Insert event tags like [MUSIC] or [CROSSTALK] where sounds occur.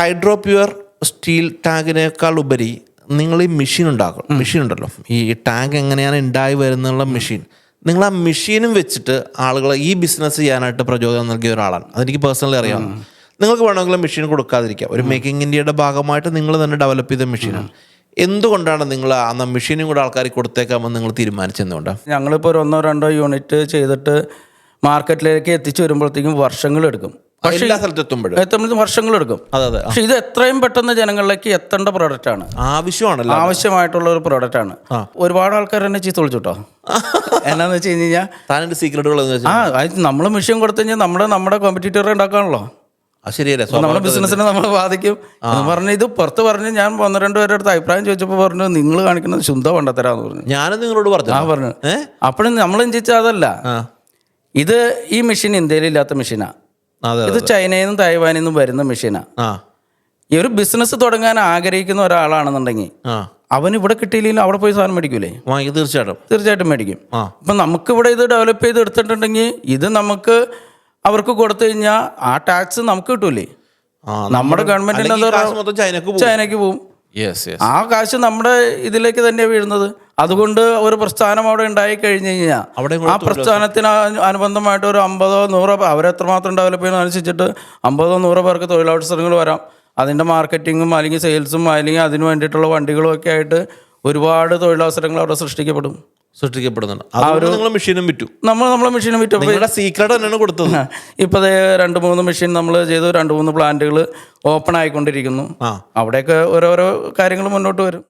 Hydro pure steel ടാങ്കിനേക്കാൾ ഉപരി നിങ്ങൾ ഈ മെഷീൻ ഉണ്ടാക്കും. മെഷീൻ ഉണ്ടല്ലോ. ഈ ടാങ്ക് എങ്ങനെയാണ് ഉണ്ടായി വരുന്നുള്ള മെഷീൻ നിങ്ങൾ ആ മെഷീനും വെച്ചിട്ട് ആളുകളെ ഈ ബിസിനസ് ചെയ്യാനായിട്ട് പ്രചോദനം നൽകിയ ഒരാളാണ്. അതെനിക്ക് പേഴ്സണലി അറിയാം. നിങ്ങൾക്ക് വേണമെങ്കിൽ മെഷീൻ കൊടുക്കാതിരിക്കാം. ഒരു മേക്കിംഗ് ഇന്ത്യയുടെ ഭാഗമായിട്ട് നിങ്ങൾ തന്നെ ഡെവലപ്പ് ചെയ്ത മെഷീനാണ് എന്തുകൊണ്ടാണ് നിങ്ങൾ ആ മെഷീനും കൂടെ ആൾക്കാർ കൊടുത്തേക്കാമെന്ന് നിങ്ങൾ തീരുമാനിച്ചെന്നുകൊണ്ട് ഞങ്ങളിപ്പോൾ ഒരു ഒന്നോ രണ്ടോ യൂണിറ്റ് ചെയ്തിട്ട് മാർക്കറ്റിലേക്ക് എത്തിച്ചു വരുമ്പോഴത്തേക്കും വർഷങ്ങളെടുക്കും പക്ഷേ എല്ലാ സ്ഥലത്തും എത്തുമ്പോഴും വർഷങ്ങളെടുക്കും അതെ അതെ. പക്ഷെ ഇത് എത്രയും പെട്ടെന്ന് ജനങ്ങളിലേക്ക് എത്തേണ്ട പ്രോഡക്റ്റ് ആണ്. ആവശ്യമാണല്ലോ. ആവശ്യമായിട്ടുള്ള ഒരു പ്രോഡക്റ്റ് ആണ്. ഒരുപാട് ആൾക്കാർ എന്നെ ചീത്ത വിളിച്ചുട്ടോ? [LAUGHS] എന്നാന്ന് വെച്ച് കഴിഞ്ഞ് കഴിഞ്ഞാൽ സീക്രട്ടുകൾ ആ നമ്മൾ മിഷൻ കൊടുത്തു കഴിഞ്ഞാൽ നമ്മുടെ നമ്മുടെ കോമ്പറ്റീറ്റർ ഉണ്ടാക്കാണല്ലോ. ശരിയല്ലേ? നമ്മുടെ ബിസിനസിനെ ബിസിനസ്സിനെ നമ്മൾ ബാധിക്കും. പറഞ്ഞു ഇത് പുറത്ത് പറഞ്ഞ് ഞാൻ ഒന്ന് രണ്ട് പേരുടെ അടുത്ത് അഭിപ്രായം ചോദിച്ചപ്പോൾ പറഞ്ഞു നിങ്ങൾ കാണിക്കുന്നത് ശുദ്ധ കൊണ്ടത്തരാന്ന് പറഞ്ഞു. ഞാനും നിങ്ങളോട് പറഞ്ഞു. ആ പറഞ്ഞു. അപ്പോഴും നമ്മൾ ചിന്തിച്ച അതല്ല. ഇത് ഈ മെഷീൻ ഇന്ത്യയിൽ ഇല്ലാത്ത മെഷീനാ അതെ ഇത് ചൈനയിൽ നിന്നും തായ്വാനിൽ നിന്നും വരുന്ന മെഷീനാ. ഈ ഒരു ബിസിനസ് തുടങ്ങാൻ ആഗ്രഹിക്കുന്ന ഒരാളാണെന്നുണ്ടെങ്കിൽ അവൻ ഇവിടെ കിട്ടിയില്ലെങ്കിൽ അവിടെ പോയി സാധനം മേടിക്കൂലേ? തീർച്ചയായിട്ടും. തീർച്ചയായിട്ടും മേടിക്കും. ആ. നമുക്ക് ഇവിടെ ഇത് ഡെവലപ്പ് ചെയ്ത് എടുത്തിട്ടുണ്ടെങ്കിൽ ഇത് നമുക്ക് അവർക്ക് കൊടുത്തു കഴിഞ്ഞാൽ ആ ടാക്സ് നമുക്ക് കിട്ടൂലേ? നമ്മുടെ ഗവൺമെന്റിന് ചൈനക്ക് പോകും. ചൈനയ്ക്ക് യെസ് യെസ് ആ കാശ് നമ്മുടെ ഇതിലേക്ക് തന്നെ വീഴുന്നത്. അതുകൊണ്ട് ഒരു പ്രസ്ഥാനം അവിടെ ഉണ്ടായി കഴിഞ്ഞു കഴിഞ്ഞാൽ ആ പ്രസ്ഥാനത്തിന് അനു- അനുബന്ധമായിട്ട് ഒരു അമ്പതോ നൂറോ അവരെത്രമാത്രം ഡെവലപ്പ് ചെയ്യുന്ന അനുസരിച്ചിട്ട് അമ്പതോ നൂറോ പേർക്ക് തൊഴിലവസരങ്ങൾ വരാം. അതിന്റെ മാർക്കറ്റിങ്ങും അല്ലെങ്കിൽ സെയിൽസും അല്ലെങ്കിൽ അതിന് വേണ്ടിയിട്ടുള്ള വണ്ടികളും ഒക്കെ ആയിട്ട് ഒരുപാട് തൊഴിലവസരങ്ങൾ അവിടെ സൃഷ്ടിക്കപ്പെടും. സൃഷ്ടിക്കപ്പെടുന്നുണ്ട്. നിങ്ങൾ മെഷീനും വിറ്റു. നമ്മൾ നമ്മളെ മെഷീനും വിറ്റു. നിങ്ങളുടെ സീക്രട്ട് തന്നെയാണ് കൊടുത്തത്. [LAUGHS] ഇപ്പോൾ രണ്ട് മൂന്ന് മെഷീൻ നമ്മൾ ചെയ്തു. രണ്ട് മൂന്ന് പ്ലാന്റുകൾ ഓപ്പൺ ആയിക്കൊണ്ടിരിക്കുന്നു. അവിടെയൊക്കെ ഓരോരോ കാര്യങ്ങൾ മുന്നോട്ട് വരും.